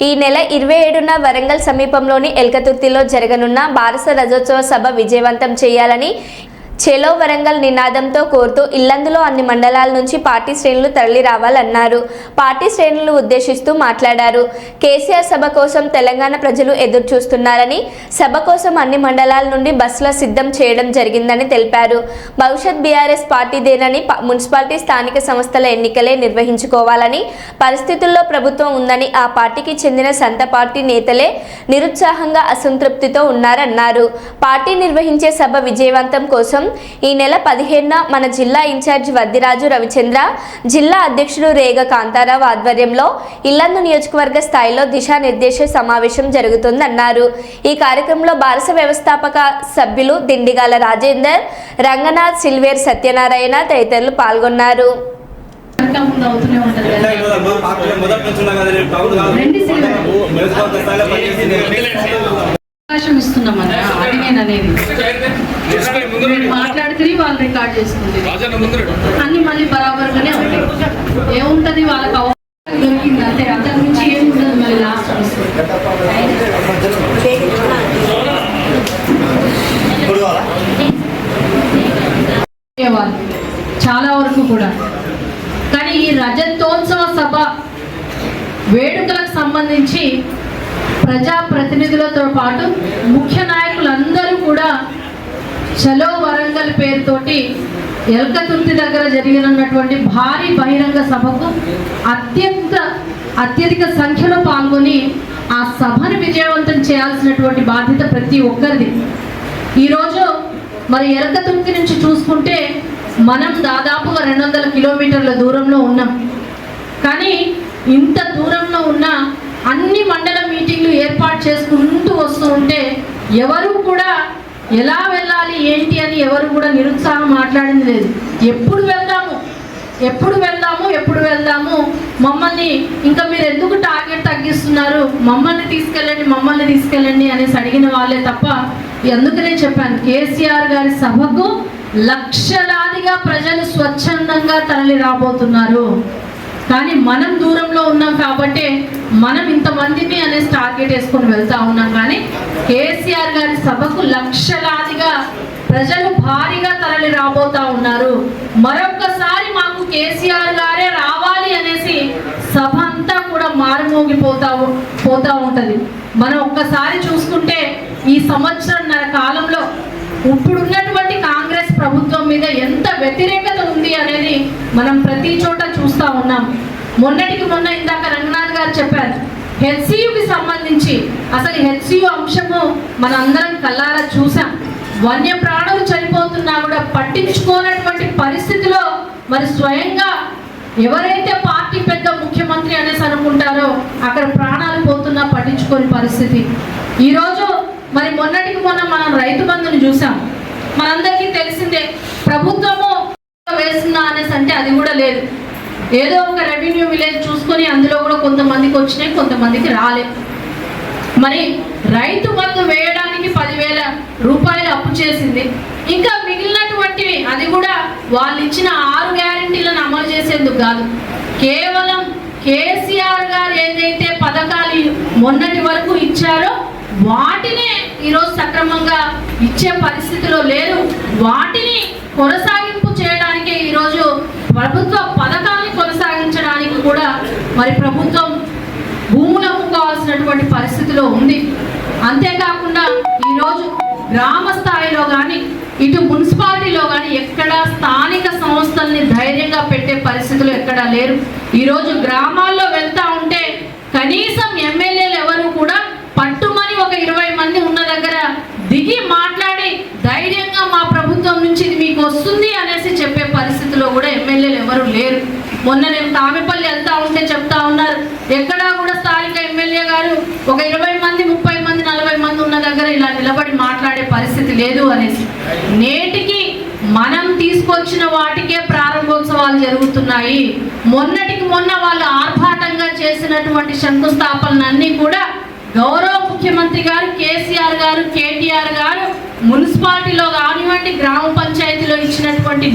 ఈ నెల ఇరవై ఏడున వరంగల్ సమీపంలోని ఎల్కతుర్తిలో జరగనున్న భారత రజోత్సవ సభ విజయవంతం చేయాలని చెలో వరంగల్ నినాదంతో కోరుతూ ఇల్లందులో అన్ని మండలాల నుంచి పార్టీ శ్రేణులు తరలి రావాలన్నారు. పార్టీ శ్రేణులు ఉద్దేశిస్తూ మాట్లాడారు. కేసీఆర్ సభ కోసం తెలంగాణ ప్రజలు ఎదురు చూస్తున్నారని సభ కోసం అన్ని మండలాల నుండి బస్సుల సిద్ధం చేయడం జరిగిందని తెలిపారు. భవిష్యత్ బీఆర్ఎస్ పార్టీదేనని మున్సిపాలిటీ స్థానిక సంస్థల ఎన్నికలే నిర్వహించుకోవాలని పరిస్థితుల్లో ప్రభుత్వం ఉందని ఆ పార్టీకి చెందిన సంత పార్టీ నేతలే నిరుత్సాహంగా అసంతృప్తితో ఉన్నారన్నారు. పార్టీ నిర్వహించే సభ విజయవంతం కోసం ఈ నెల పదిహేనున మన జిల్లా ఇన్ఛార్జ్ వద్దిరాజు రవిచంద్ర జిల్లా అధ్యక్షుడు రేగ కాంతారావు ఆధ్వర్యంలో ఇల్లందు నియోజకవర్గ స్థాయిలో దిశానిర్దేశ సమావేశం జరుగుతుందన్నారు. ఈ కార్యక్రమంలో భారత వ్యవస్థాపక సభ్యులు దిండిగాల రాజేందర్ రంగనాథ్ సిల్వేర్ సత్యనారాయణ తదితరులు పాల్గొన్నారు. అవకాశం ఇస్తున్నాం అన్న అది నేను అనేది మాట్లాడితే వాళ్ళు రికార్డ్ చేసుకుంటుంది అన్ని మళ్ళీ బరాబర్గానే ఉంటాయి. ఏముంటది వాళ్ళకి అవకాశం దొరికింది అంతే అంతకు మించి ఉండదు మళ్ళీ లాస్ట్ వాళ్ళు చాలా వరకు కూడా. కానీ ఈ రజతోత్సవ సభ వేడుకలకు సంబంధించి ప్రజా ప్రతినిధులతో పాటు ముఖ్య నాయకులందరూ కూడా చలో వరంగల్ పేరుతోటి ఎల్కతుర్తి దగ్గర జరిగినటువంటి భారీ బహిరంగ సభకు అత్యంత అత్యధిక సంఖ్యలో పాల్గొని ఆ సభను విజయవంతం చేయాల్సినటువంటి బాధ్యత ప్రతి ఒక్కరిది. ఈరోజు మరి ఎలకతుర్తి నుంచి చూసుకుంటే మనం దాదాపుగా రెండు వందల కిలోమీటర్ల దూరంలో ఉన్నాం. కానీ ఇంత దూరంలో ఉన్న అన్ని మండల మీటింగ్లు ఏర్పాటు చేసుకుంటూ వస్తూ ఉంటే ఎవరు కూడా ఎలా వెళ్ళాలి ఏంటి అని ఎవరు కూడా నిరుత్సాహం మాట్లాడింది లేదు. ఎప్పుడు వెళ్దాము ఎప్పుడు వెళ్దాము ఎప్పుడు వెళ్దాము మమ్మల్ని ఇంకా మీరు ఎందుకు టార్గెట్ తగ్గిస్తున్నారు? మమ్మల్ని తీసుకెళ్ళండి మమ్మల్ని తీసుకెళ్ళండి అనేసి అడిగిన వాళ్ళే తప్ప అందుకనే చెప్పాను? కేసీఆర్ గారి సభకు లక్షలాదిగా ప్రజలు స్వచ్ఛందంగా తరలి రాబోతున్నారు కానీ మనం దూరంలో ఉన్నాం కాబట్టి మనం ఇంతమందిని అనేసి టార్గెట్ వేసుకొని వెళ్తా ఉన్నాం. కానీ కేసీఆర్ గారి సభకు లక్షలాదిగా ప్రజలు భారీగా తరలి రాబోతా ఉన్నారు. మరొక్కసారి మాకు కేసీఆర్ గారే రావాలి అనేసి సభ అంతా కూడా మారుమోగిపోతా పోతా ఉంటుంది. మనం ఒక్కసారి చూసుకుంటే ఈ సంవత్సరంన్నర కాలంలో ఇప్పుడున్నటువంటి కాంగ్రెస్ ప్రభుత్వం మీద ఎంత వ్యతిరేకత ఉంది అనేది మనం ప్రతి చోట చూస్తా ఉన్నాం. మొన్నటికి మొన్న ఇందాక రంగనాథ్ గారు చెప్పారు హెచ్సియుకి సంబంధించి అసలు హెచ్సియు అంశము మన అందరం కల్లారా చూసాం. వన్య ప్రాణులు చనిపోతున్నా కూడా పట్టించుకోనటువంటి పరిస్థితిలో మరి స్వయంగా ఎవరైతే పార్టీ పెద్ద ముఖ్యమంత్రి అనేసి అనుకుంటారో అక్కడ ప్రాణాలు పోతున్నా పట్టించుకోని పరిస్థితి. ఈరోజు మరి మొన్నటికి మొన్న మనం రైతు బంధుని చూసాం. మనందరికీ తెలిసిందే? ప్రభుత్వము వేస్తుందా అనేసి అంటే అది కూడా లేదు. ఏదో ఒక రెవెన్యూ విలేజ్ చూసుకొని అందులో కూడా కొంతమందికి వచ్చినాయి కొంతమందికి రాలేదు మరి రైతు బంధు వేయడానికి పదివేల రూపాయలు అప్పు చేసింది. ఇంకా మిగిలినటువంటివి అది కూడా వాళ్ళు ఇచ్చిన ఆరు గ్యారెంటీలను అమలు చేసేందుకు కాదు. కేవలం కేసీఆర్ గారు ఏదైతే పథకాలు మొన్నటి వరకు ఇచ్చారో వాటినే ఈరోజు సక్రమంగా ఇచ్చే పరిస్థితిలో లేరు. వాటిని కొనసాగింపు చేయడానికే ఈరోజు ప్రభుత్వ పథకాన్ని కొనసాగించడానికి కూడా మరి ప్రభుత్వం భూములు అమ్ముకోవాల్సినటువంటి పరిస్థితిలో ఉంది. అంతేకాకుండా ఈరోజు గ్రామ స్థాయిలో కానీ ఇటు మున్సిపాలిటీలో కానీ ఎక్కడ స్థానిక సంస్థల్ని ధైర్యంగా పెట్టే పరిస్థితులు ఎక్కడా లేరు. ఈరోజు గ్రామాల్లో వెళ్తా ఉంటే కనీసం ఎమ్మెల్యేలు ఎవరు కూడా పట్టుమని ఒక ఇరవై మంది ఉన్న దగ్గర దిగి మాట్లాడి ధైర్యంగా మా ప్రభుత్వం నుంచి ఇది మీకు వస్తుంది అనేసి చెప్పే పరిస్థితిలో కూడా ఎమ్మెల్యేలు ఎవరు లేరు. మొన్న నేను తామిపల్లి వెళ్తా ఉంటే చెప్తా ఉన్నారు. ఎక్కడా కూడా స్థానిక ఎమ్మెల్యే గారు ఒక ఇరవై మంది ముప్పై మంది నలభై మంది ఉన్న దగ్గర ఇలా నిలబడి మాట్లాడే పరిస్థితి లేదు అనేసి. నేటికి మనం తీసుకొచ్చిన వాటికే ప్రారంభోత్సవాలు జరుగుతున్నాయి. మొన్నటికి మొన్న వాళ్ళు ఆర్భాటంగా చేసినటువంటి శంకుస్థాపనలన్నీ కూడా గౌరవ ముఖ్యమంత్రి గారు కేసీఆర్ గారు కేటీఆర్ గారు మున్సిపాలిటీలో కానివ్వండి గ్రామ పంచాయతీలో ఇచ్చినటువంటి